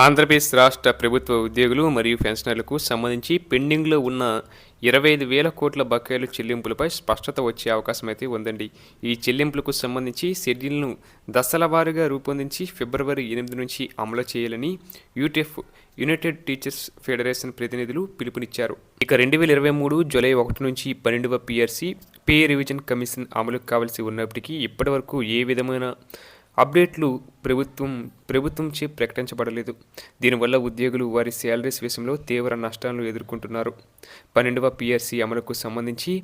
ఆంధ్రప్రదేశ్ రాష్ట్ర ప్రభుత్వ ఉద్యోగులు మరియు పెన్షనర్లకు సంబంధించి పెండింగ్లో ఉన్న ఇరవై ఐదు వేల కోట్ల బకాయిలు చెల్లింపులపై స్పష్టత వచ్చే అవకాశం అయితే ఉందండి. ఈ చెల్లింపులకు సంబంధించి షెడ్యూల్ను దశల వారీగా రూపొందించి ఫిబ్రవరి ఎనిమిది నుంచి అమలు చేయాలని యూటీఎఫ్ యునైటెడ్ టీచర్స్ ఫెడరేషన్ ప్రతినిధులు పిలుపునిచ్చారు. ఇక రెండు వేల ఇరవై మూడు జూలై ఒకటి నుంచి పన్నెండవ పిఆర్సీ పే రివిజన్ కమిషన్ అమలుకు కావాల్సి ఉన్నప్పటికీ ఇప్పటివరకు ఏ విధమైన అప్డేట్లు ప్రభుత్వం ప్రభుత్వంచే ప్రకటించబడలేదు. దీనివల్ల ఉద్యోగులు వారి శాలరీస్ విషయంలో తీవ్ర నష్టాలను ఎదుర్కొంటున్నారు. పన్నెండవ పిఆర్సీ అమలుకు సంబంధించి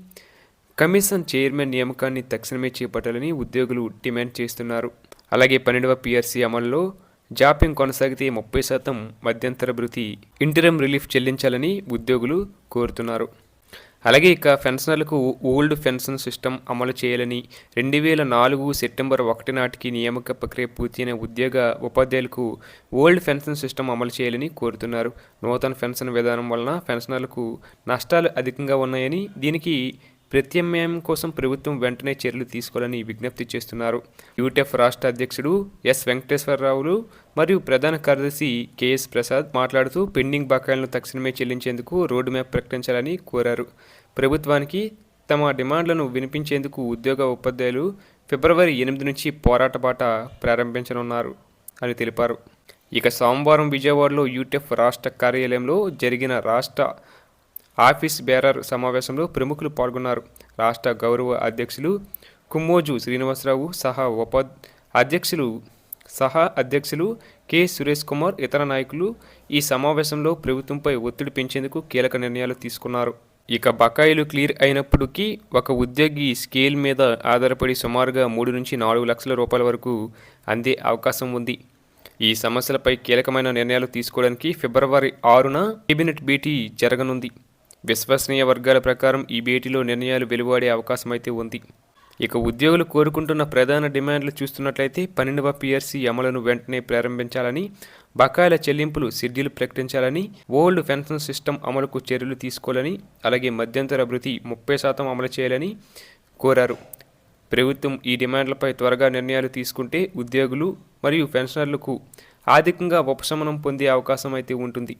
కమిషన్ చైర్మన్ నియామకాన్ని తక్షణమే చేపట్టాలని ఉద్యోగులు డిమాండ్ చేస్తున్నారు. అలాగే పన్నెండవ పిఆర్సీ అమలులో జాప్యం కొనసాగితే ముప్పై శాతం మధ్యంతర భృతి ఇంటరం రిలీఫ్ చెల్లించాలని ఉద్యోగులు కోరుతున్నారు. అలాగే ఇక పెన్షనర్లకు ఓల్డ్ పెన్షన్ సిస్టమ్ అమలు చేయాలని రెండు వేల నాలుగు సెప్టెంబర్ ఒకటి నాటికి నియామక ప్రక్రియ పూర్తయిన ఉద్యోగ ఉపాధ్యాయులకు ఓల్డ్ పెన్షన్ సిస్టమ్ అమలు చేయాలని కోరుతున్నారు. నూతన పెన్షన్ విధానం వలన పెన్షనర్లకు నష్టాలు అధికంగా ఉన్నాయని దీనికి ప్రత్యామ్నాయం కోసం ప్రభుత్వం వెంటనే చర్యలు తీసుకోవాలని విజ్ఞప్తి చేస్తున్నారు. యూటీఎఫ్ రాష్ట్ర అధ్యక్షుడు ఎస్ వెంకటేశ్వరరావులు మరియు ప్రధాన కార్యదర్శి కెఎస్ ప్రసాద్ మాట్లాడుతూ పెండింగ్ బకాయిలను తక్షణమే చెల్లించేందుకు రోడ్డు మ్యాప్ ప్రకటించాలని కోరారు. ప్రభుత్వానికి తమ డిమాండ్లను వినిపించేందుకు ఉద్యోగ ఉపాధ్యాయులు ఫిబ్రవరి ఎనిమిది నుంచి పోరాట బాట ప్రారంభించనున్నారు అని తెలిపారు. ఇక సోమవారం విజయవాడలో యూటీఎఫ్ రాష్ట్ర కార్యాలయంలో జరిగిన రాష్ట్ర ఆఫీస్ బేరర్ సమావేశంలో ప్రముఖులు పాల్గొన్నారు. రాష్ట్ర గౌరవ అధ్యక్షులు కుమ్మోజు శ్రీనివాసరావు సహా ఉప అధ్యక్షులు సహా అధ్యక్షులు కె. సురేష్ కుమార్ ఇతర నాయకులు ఈ సమావేశంలో ప్రభుత్వంపై ఒత్తిడి పెంచేందుకు కీలక నిర్ణయాలు తీసుకున్నారు. ఇక బకాయిలు క్లియర్ అయినప్పటికీ ఒక ఉద్యోగి స్కేల్ మీద ఆధారపడి సుమారుగా మూడు నుంచి నాలుగు లక్షల రూపాయల వరకు అందే అవకాశం ఉంది. ఈ సమస్యలపై కీలకమైన నిర్ణయాలు తీసుకోవడానికి ఫిబ్రవరి ఆరున కేబినెట్ భేటీ జరగనుంది. విశ్వసనీయ వర్గాల ప్రకారం ఈ భేటీలో నిర్ణయాలు వెలువడే అవకాశం అయితే ఉంది. ఇక ఉద్యోగులు కోరుకుంటున్న ప్రధాన డిమాండ్లు చూస్తున్నట్లయితే పన్నెండవ పిఆర్సీ అమలును వెంటనే ప్రారంభించాలని బకాయిల చెల్లింపులు షెడ్యూల్ ప్రకటించాలని ఓల్డ్ పెన్షన్ సిస్టమ్ అమలుకు చర్యలు తీసుకోవాలని అలాగే మధ్యంతర భృతి ముప్పై శాతం అమలు చేయాలని కోరారు. ప్రభుత్వం ఈ డిమాండ్లపై త్వరగా నిర్ణయాలు తీసుకుంటే ఉద్యోగులు మరియు పెన్షనర్లకు ఆర్థికంగా ఉపశమనం పొందే అవకాశం అయితే ఉంటుంది.